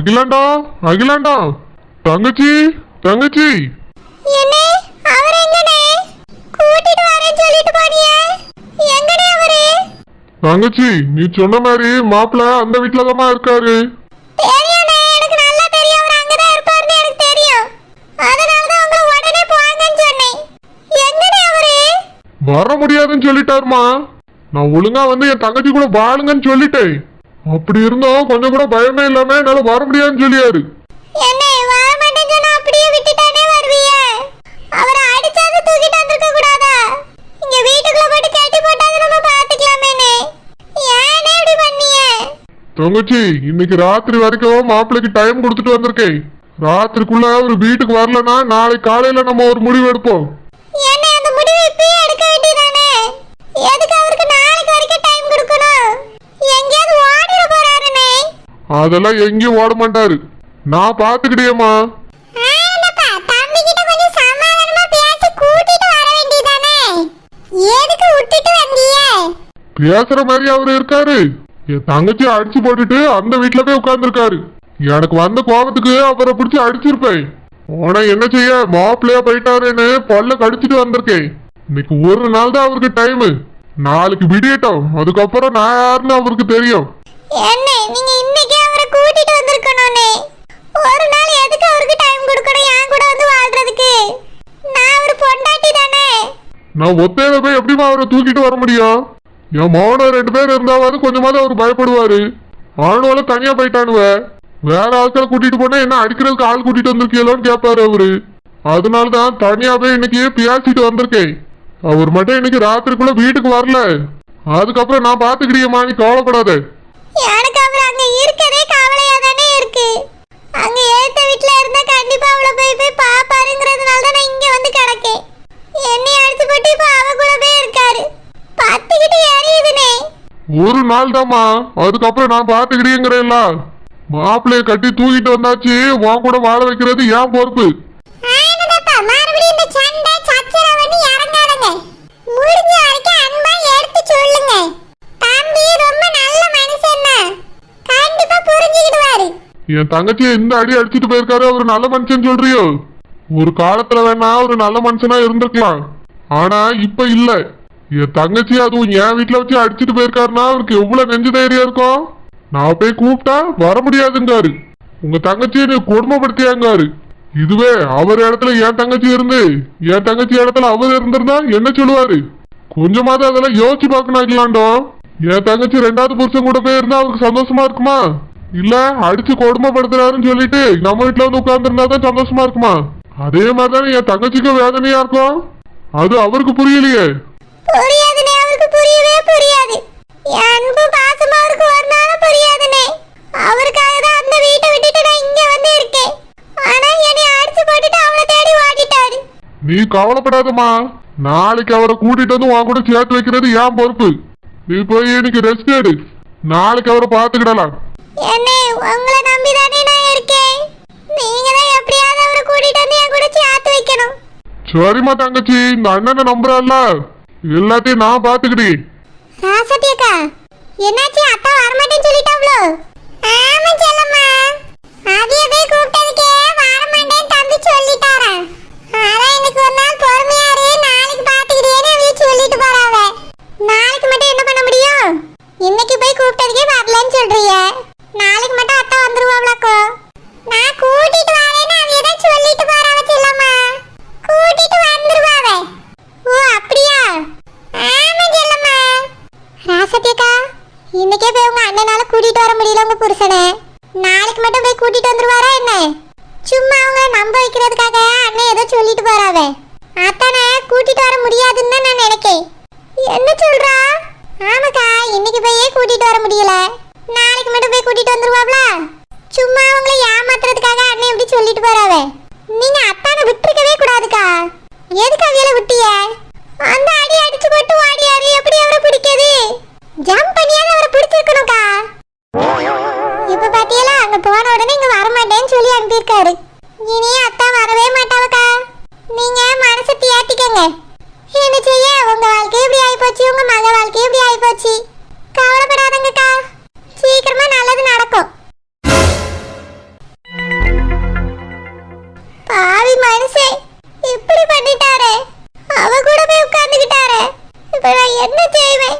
அகிலாண்டா அகிலாண்டா. தங்கச்சி தங்கச்சி. தங்கச்சி நீ சொன்ன மாதிரி மாப்பிள்ள அந்த வீட்டுல தான் இருக்காரு. வர முடியாதுன்னு சொல்லிட்டாருமா நான் ஒழுங்கா வந்து என் தங்கச்சி கூட வாழுங்கன்னு சொல்லிட்டேன். அப்படி இருந்தோம் கொஞ்சம் கூட பயமே இல்லாம என்னால வர முடியாதுன்னு சொல்லியாரு. தங்கச்சி இன்னைக்கு ராத்திரி வரைக்கும் மாப்பிள்ளைக்கு டைம் கொடுத்துட்டு வந்திருக்கேன். ராத்திரிக்குள்ள அவர் வீட்டுக்கு வரலன்னா நாளைக்கு காலையில நம்ம ஒரு முடிவு எடுப்போம் என்ன அந்த முடிவை இப்பயே எடுக்க வேண்டியதானே எதுக்கு அவருக்கு நாளைக்கு வரைக்கும் டைம் கொடுக்கணும் எங்கேயாவது ஓடிட போறாருனே அதெல்லாம் எங்கேயும் ஓட மாட்டாரு. நான் பாத்துக்கிட்டேம்மா பேசுற மாதிரி அவரு இருக்காரு. என் தங்கச்சி அடிச்சு போட்டுட்டு அந்த வீட்டுல போய் உட்கார்ந்துருக்காரு. எனக்கு வந்த கோபத்துக்கு அவரை பிடிச்சி அடிச்சிருப்பேன். ஆனா என்ன செய்ய மாப்பிள்ளையா போயிட்டாருன்னு பல்ல கடிச்சிட்டு வந்திருக்கேன். இன்னைக்கு ஒரு நாள் தான் அவருக்கு டைம் நாளைக்கு விடியட்டும். அதுக்கப்புறம் நான் யாருன்னு அவருக்கு தெரியும் என்ன நீங்க இன்னைக்கே அவரை கூட்டிட்டு வந்திருக்கணும்னே ஒரு நாள் எதுக்கு அவருக்கு டைம் கொடுக்கணும்? என் கூட வந்து வாழ்றதுக்கு. நான் ஒரு பொண்டாட்டி தானே. நான் ஒத்தையில போய் எப்படிமா அவரை தூக்கிட்டு வர முடியும்? என் மௌனம் ரெண்டு பேர் இருந்தாவது கொஞ்சமாவது அவர் பயப்படுவாரு. ஆணுவல தனியா போயிட்டானுவ. வேற ஆட்களை கூட்டிட்டு போனா என்ன அடிக்கிறதுக்கு ஆள் கூட்டிட்டு வந்திருக்கீங்களோன்னு கேட்பாரு அவரு. அதனாலதான் தனியா போய் இன்னைக்கு பியாச்சிட்டு வந்திருக்கேன். அவர் மட்டும் இன்னைக்கு ராத்திரிக்குள்ள வீட்டுக்கு வரல. அதுக்கப்புறம் நான் பாத்துக்கிறியம்மா நீ கவலைப்படாத எனக்கு அவர் அங்க இருக்கதே கவலையா தானே இருக்கு அங்க ஏத்த வீட்ல இருந்தா கண்டிப்பா அவளை போய் பாப்பாருங்கிறதுனால தான் நான் இங்க வந்து கிடக்கேன். என்னை அடிச்சு போட்டு இப்ப அவ கூட போய் இருக்காரு. பத்துக்கிட்டு எரியுதுனே ஒரு நாள் தாம்மா அதுக்கப்புறம் நான் பாத்துக்கிறியங்கிறேன்ல மாப்பிள்ளைய கட்டி தூக்கிட்டு வந்தாச்சு உன் கூட வாழ வைக்கிறது ஏன் பொறுப்பு? மறுபடியும் இந்த சண்டை சச்சரவுன்னு இறங்காதங்க. முடிஞ்ச வரைக்கும் அன்பா எடுத்து சொல்லுங்க தம்பி ரொம்ப நல்ல மனுஷன் தான் கண்டிப்பா புரிஞ்சுக்கிடுவாரு என் தங்கச்சியை இந்த அடி அடிச்சிட்டு போயிருக்காரு அவரு நல்ல மனுஷன் சொல்றியோ? ஒரு காலத்துல வேணா ஒரு நல்ல மனுஷனா இருந்திருக்கலாம். ஆனா இப்ப இல்ல. என் தங்கச்சி அதுவும் என் வீட்டுல வச்சு அடிச்சிட்டு போயிருக்காருன்னா அவருக்கு எவ்வளவு நெஞ்சு தைரியம் இருக்கும்? நான் போய் கூப்பிட்டா வர முடியாதுங்காரு உங்க தங்கச்சியை நீ கொடுமைப்படுத்தியாங்காரு. இதுவே அவர் இடத்துல என் தங்கச்சி இருந்து என் தங்கச்சி இடத்துல அவர் இருந்திருந்தா என்ன சொல்லுவாரு? கொஞ்சமாவது அதெல்லாம் யோசிச்சு பார்க்கணும் அகிலாண்டோ. என் தங்கச்சி ரெண்டாவது புருஷன் கூட போயிருந்தா அவருக்கு சந்தோஷமா இருக்குமா? இல்ல அடிச்சு கொடுமைப்படுத்துறாருன்னு சொல்லிட்டு நம்ம வீட்டுல வந்து உட்கார்ந்துருந்தா தான் சந்தோஷமா இருக்குமா? அதே மாதிரி தானே என் தங்கச்சிக்கும் வேதனையா இருக்கும்? அது அவருக்கு புரியலையே. புரியாதுனே அவருக்கு புரியவே புரியாது. என் அன்பு பாசமா அவருக்கு ஒரு நாளும் புரியாதுனே அவருக்காக தான் அந்த வீட்டை விட்டுட்டு நான் இங்க வந்து இருக்கேன். ஆனா என்னை அடிச்சு போட்டுட்டு அவளை தேடி ஓடிட்டாரு. நீ கவலைப்படாதம்மா. நாளைக்கு அவரை கூட்டிட்டு வந்து உன் கூட சேர்த்து வைக்கிறது ஏன் பொறுப்பு. நீ போய் இன்னைக்கு ரெஸ்ட் எடு. நாளைக்கு அவரை பார்த்துக்கிடலாம். என்னே உங்களை நம்பி தானே நான் இருக்கேன். நீங்க தான் எப்படியாவது அவரை கூட்டிட்டு வந்து என் கூட சேர்த்து வைக்கணும். சரிம்மா தங்கச்சி இந்த அண்ணனை நம்புறல்ல எல்லாத்தையும் நான் பாத்துக்கிட்டேன் ராசத்தி அக்கா என்னாச்சு அத்தா வரமாட்டேன்னு சொல்லிட்டாவ்ளோ ஆமா செல்லம்மா அதைய போய் கூப்பிட்டதுக்கே வரமாட்டேன்னு தம்பி சொல்லிட்டாரா அதான் இன்னைக்கு ஒரு நாள் பொறுமையா இரு நாளைக்கு பாத்துக்கிட்டேன்னு அவ சொல்லிட்டு போறாவ நாளைக்கு மட்டும் என்ன பண்ண முடியும் இன்னைக்கு போய் கூப்பிட்டதுக்கே வரலன்னு சொல்றிய நாளைக்கு மட்டும் அத்தா வந்துருவாங்களாக்கோ நான் கூட்டிட்டு வரேன்னு அவைய தான் சொல்லிட்டு போறாவ செல்லம்மா கூட்டிட்டு வந்துருவாவ ஓ அப்படியா ஆமா செல்லம்மா ராசத்தியக்கா இன்னைக்கே போய் உங்க அண்ணனால கூட்டிட்டு வர முடியல உங்க புருஷனை நாளைக்கு மட்டும் போய் கூட்டிட்டு வந்துருவாரா என்ன சும்மா அவங்கள நம்ப வைக்கிறதுக்காக அண்ணன் ஏதோ சொல்லிட்டு போறாவே அத்தானே கூட்டிட்டு வர முடியாதுன்னு தான் நான் நினைக்கேன் என்ன சொல்றா ஆமாக்கா இன்னைக்கு போயே கூட்டிட்டு வர முடியல. நாளைக்கு மட்டும் போய் கூட்டிட்டு வந்துருவாப்ல? சும்மா அவங்கள ஏமாத்துறதுக்காக அண்ணன் இப்படி சொல்லிட்டு போறாவே. நீங்க அத்தானை விட்டுருக்கவே கூடாதுக்கா. எதுக்கு அவியல விட்டிய? அந்த அடி அடிச்சு போட்டு ஓடியாரு எப்படி அவரை பிடிக்காது ஜம்ப் பண்ணியாவது அவரை பிடிச்சிருக்கணும்க்கா. இப்ப பாத்தியலா அங்க போன உடனே இங்க வர மாட்டேன்னு சொல்லி அனுப்பியிருக்காரு. இனி அத்தா வரவே மாட்டாவக்கா. நீங்க மனசை தியாட்டிக்கங்க. என்ன செய்ய? உங்க வாழ்க்கை இப்படி போச்சு உங்க மக வாழ்க்கை இப்படி போச்சு கவலைப்படாதங்கக்கா. சீக்கிரமா நல்லது நடக்கும். பாவி மனுஷே இப்படி பண்ணிட்டாரே. அவ கூட போய் உட்கார்ந்துக்கிட்டாரே இப்ப நான் என்ன செய்வேன்?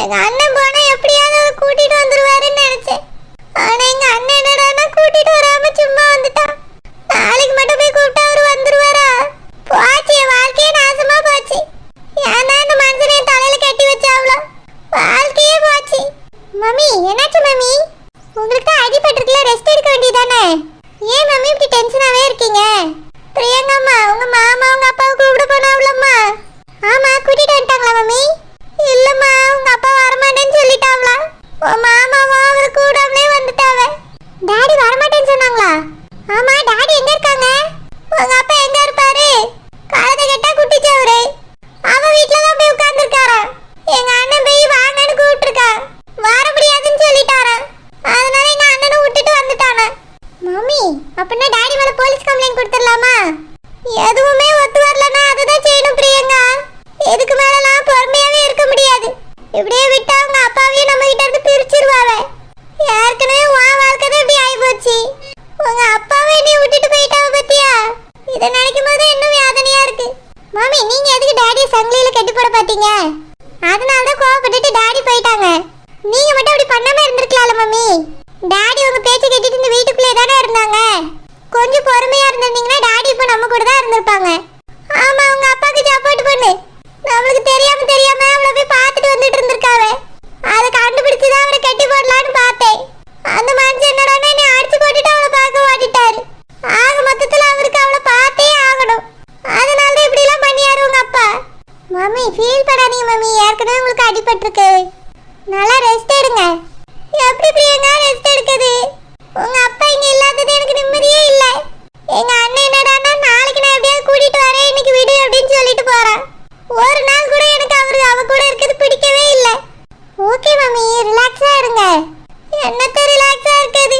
எங்க அண்ணன் நல்லா ரெஸ்ட் எடுங்க. எப்படி பிரியங்கா ரெஸ்ட் எடுக்குது உங்க அப்பா இங்க இல்லாதது எனக்கு நிம்மதியே இல்ல. எங்க அண்ணன் என்னடானா நாளைக்கு நான் எப்படியாவது கூட்டிட்டு வரேன் இன்னைக்கு விடு அப்படின்னு சொல்லிட்டு போறான். ஒரு நாள் கூட எனக்கு அவரு அவ கூட இருக்கிறது பிடிக்கவே இல்ல. ஓகே மம்மி ரிலாக்ஸா இருங்க. என்னத்த ரிலாக்ஸா இருக்குது?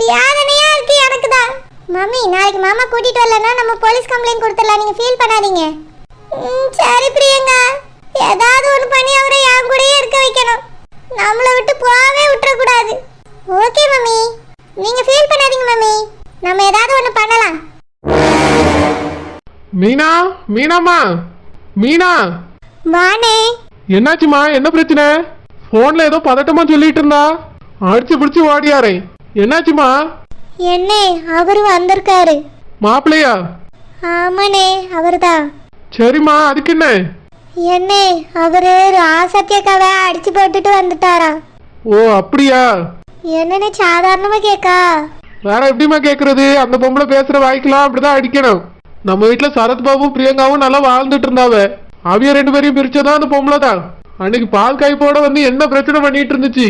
வியாதனையா இருக்கு எனக்கு தான் மாமி நாளைக்கு மாமா கூட்டிட்டு வரலன்னா நம்ம போலீஸ் கம்ப்ளைண்ட் கொடுத்துடலாம். நீங்க ஃபீல் பண்ணாதீங்க. ம், சரி பிரியங்கா. ஏதாவது ஒன்று பண்ணி அவரை என் கூடயே இருக்க வைக்கணும். நம்மளை விட்டு போகவே விட்டுறக்கூடாது. Okay mummy. நீங்க ஃபீல் பண்ணாதீங்க மம்மி. நம்ம ஏதாவது ஒன்று பண்ணலாம். மீனா மீனாம்மா. மீனா. வானே என்னாச்சுமா என்ன பிரச்சனை? ஃபோன்ல ஏதோ பதட்டமா சொல்லிட்டு இருந்தா. அடிச்சு பிடிச்சு ஓடியாரே. என்னாச்சுமா என்ன அவர் வந்திருக்காரு. மாப்பிள்ளையா? ஆமாண்ணே அவர்தான். சரிம்மா அதுக்கு என்ன? என்ன அவரு ராசத்தியக்காவை அடிச்சு போட்டுட்டு வந்துட்டாரா? ஓ அப்படியா? என்னன்னு சாதாரணமா கேக்கா? வேற எப்படிம்மா கேக்குறது? அந்த பொம்பளை பேசுற வாய்க்கலாம் அப்படிதான் அடிக்கணும். நம்ம வீட்டுல சரத் பாபும் பிரியங்காவும் நல்லா வாழ்ந்துட்டு இருந்தாவ. அவிய ரெண்டு பேரையும் பிரிச்சதான் அந்த பொம்பளை தான் அன்னைக்கு பால் காய்ப்போட வந்து என்ன பிரச்சனை பண்ணிட்டு இருந்துச்சு?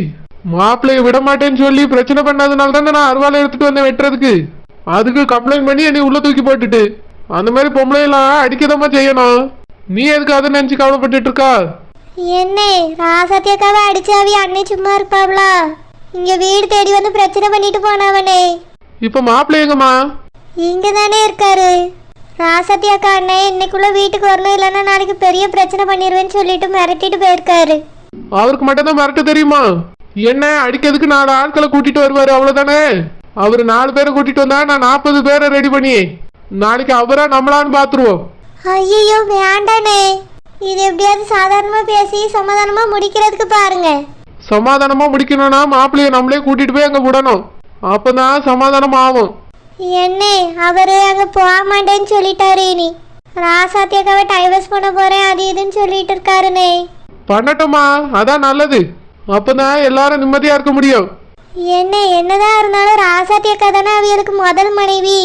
மாப்பிள்ளைய விட மாட்டேன்னு சொல்லி பிரச்சனை பண்ணாதனால தான் நான் அருவாலை எடுத்துட்டு வந்தேன் வெட்டுறதுக்கு. அதுக்கு கம்ப்ளைண்ட் பண்ணி என்னை உள்ள தூக்கி போட்டுட்டு. அந்த மாதிரி பொம்பளையெல்லாம் அடிக்கதாம்மா செய்யணும். நீ எதுக்கு அதை நினைச்சு கவலைப்பட்டுட்டு இருக்கா? என்ன ராசத்தியக்காவை அடிச்சாவி அன்னை சும்மா இருப்பாவளா இங்க வீடு தேடி வந்து பிரச்சனை பண்ணிட்டு போனவனே. இப்ப மாப்பிள்ளை எங்கம்மா? இங்க தானே இருக்காரு. ராசத்தியக்கா அண்ணே இன்னைக்குள்ள வீட்டுக்கு வரணும் இல்லைன்னா நாளைக்கு பெரிய பிரச்சனை பண்ணிடுவேன்னு சொல்லிட்டு மிரட்டிட்டு போயிருக்காரு. அவருக்கு மட்டும் தான் மிரட்ட தெரியுமா? என்ன அடிக்கிறதுக்கு நாலு ஆட்களை கூட்டிட்டு வருவாரு அவ்வளவுதானே? அவர் நாலு பேரை கூட்டிட்டு வந்தா நான் நாற்பது பேரை ரெடி பண்ணி நாளைக்கு அவரா நம்மளான்னு பாத்துருவோம். ஐயோ வேண்டானே இது எப்படியாவது சாதாரணமா பேசி சமாதானமா முடிக்கிறதுக்கு பாருங்க. சமாதானமா முடிக்கணும்னா மாப்பிள்ளைய நம்மளே கூட்டிட்டு போய் அங்க விடணும். அப்பதான் சமாதானம் ஆகும். என்ன அவரு அங்க போக மாட்டேன்னு சொல்லிட்டாரு இனி. ராசாத்தியக்காவை டைவர்ஸ் பண்ண போறேன் அது இதுன்னு சொல்லிட்டு இருக்காருனே. பண்ணட்டுமா அதான் நல்லது. அப்பதான் எல்லாரும் நிம்மதியா இருக்க முடியும். என்ன என்னதான் இருந்தாலும் ராசாத்தியக்கா தானே அவியலுக்கு முதல் மனைவி.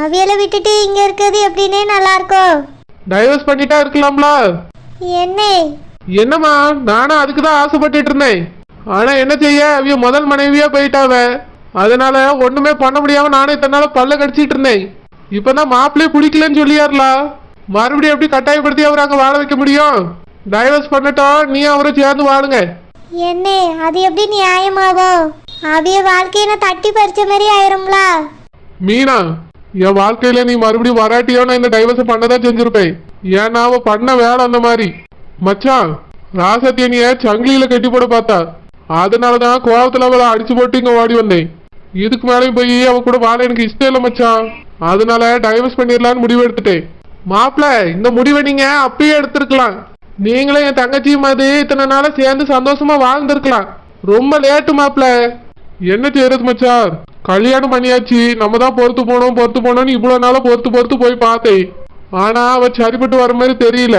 அவியலை விட்டுட்டு இங்க இருக்கிறது எப்படின்னே நல்லா இருக்கும் டைவர்ஸ் பண்ணிட்டா இருக்கலாம்ல. என்ன? என்னம்மா நானும் அதுக்கு தான் ஆசைப்பட்டுட்டு இருந்தேன். ஆனா என்ன செய்ய அவிய முதல் மனைவியா போயிட்டாவ. அதனால ஒண்ணுமே பண்ண முடியாம நானே தன்னால பல்ல கடிச்சிட்டு இருந்தேன். இப்பதான் மாப்பிள்ளைய பிடிக்கலன்னு சொல்லியாருலா. மறுபடியும் எப்படி கட்டாயப்படுத்தி அவரை அங்க வாழ வைக்க முடியும்? டைவர்ஸ் பண்ணட்டும் நீ அவரை சேர்ந்து வாழுங்க. என்ன அது எப்படி நியாயமாகும் அவிய வாழ்க்கையில தட்டி பறிச்ச மாதிரி ஆயிரும்ல. மீனா என் வாழ்க்கையில நீ மறுபடியும் வராட்டியோ நான் இந்த டைவர்ஸ் பண்ணதான் செஞ்சிருப்பேன். ஏன்னா அவ பண்ண வேலை அந்த மாதிரி. மச்சான் ராசத்தியனிய சங்கிலியில கட்டி போட பார்த்தா? அதனாலதான் கோவத்துல அவளை அடிச்சு போட்டு இங்க ஓடி வந்தேன். இதுக்கு மேலேயும் போய் அவ கூட வாழ எனக்கு இஷ்டம் இல்லை மச்சான். அதனால டைவர்ஸ் பண்ணிடலான்னு முடிவு எடுத்துட்டேன். மாப்பிள இந்த முடிவை நீங்க அப்பயே எடுத்திருக்கலாம். நீங்களும் என் தங்கச்சியும் மாதிரி இத்தனை நாள சேர்ந்து சந்தோஷமா வாழ்ந்திருக்கலாம். ரொம்ப லேட்டு மாப்பிள. என்ன செய்யறது மச்சான்? கல்யாணம் பண்ணியாச்சு. நம்ம தான் பொறுத்து போனோம் பொறுத்து போனோம்னு இவ்வளவு நாளா பொறுத்து பொறுத்து போய் பார்த்தேன். ஆனா அவ சரிப்பட்டு வர மாதிரி தெரியல.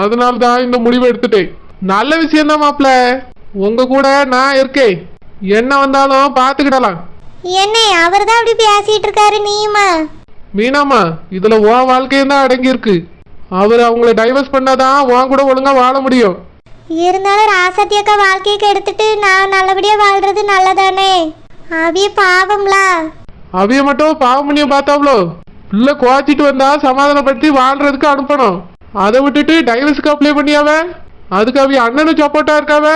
அதனால தான் இந்த முடிவை எடுத்துட்டேன். நல்ல விஷயம் தான் மாப்பிள. உங்க கூட நான் இருக்கேன். என்ன வந்தாலும் பார்த்துக்கிடலாம். என்ன அவர் தான் அப்படி பேசிட்டு இருக்காரு நீயுமா? மீனாமா இதுல உன் வாழ்க்கையும் தான் அடங்கி இருக்கு அவர் அவங்கள டைவர்ஸ் பண்ணாதான் உன் கூட ஒழுங்கா வாழ முடியும். இருந்தாலும் ராசத்தியக்கா வாழ்க்கையை கெடுத்துட்டு நான் நல்லபடியா வாழ்றது நல்லதானே? அவிய பாவம்ல. அவிய மட்டும் பாவம் பண்ணிய பார்த்தாவளோ பிள்ளை குவாச்சிட்டு வந்தா சமாதானப்படுத்தி வாழ்றதுக்கு அனுப்பணும். அதை விட்டுட்டு டைவர்ஸுக்கு அப்ளை பண்ணியாவ? அதுக்கு அவிய அண்ணனும் சப்போர்ட்டா இருக்காவ?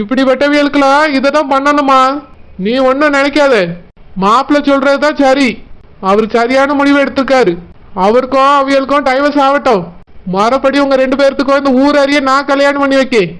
இப்படிப்பட்டவியலுக்குலாம் இதை தான் பண்ணணுமா? நீ ஒன்றும் நினைக்காத. மாப்பிள்ளை சொல்றது தான் சரி. அவர் சரியான முடிவு எடுத்திருக்காரு. அவருக்கும் அவியலுக்கும் டைவர்ஸ் ஆகட்டும். மறுபடி உங்க ரெண்டு பேர்த்துக்கும் இந்த ஊர் அறிய நான் கல்யாணம் பண்ணி வைக்கேன்.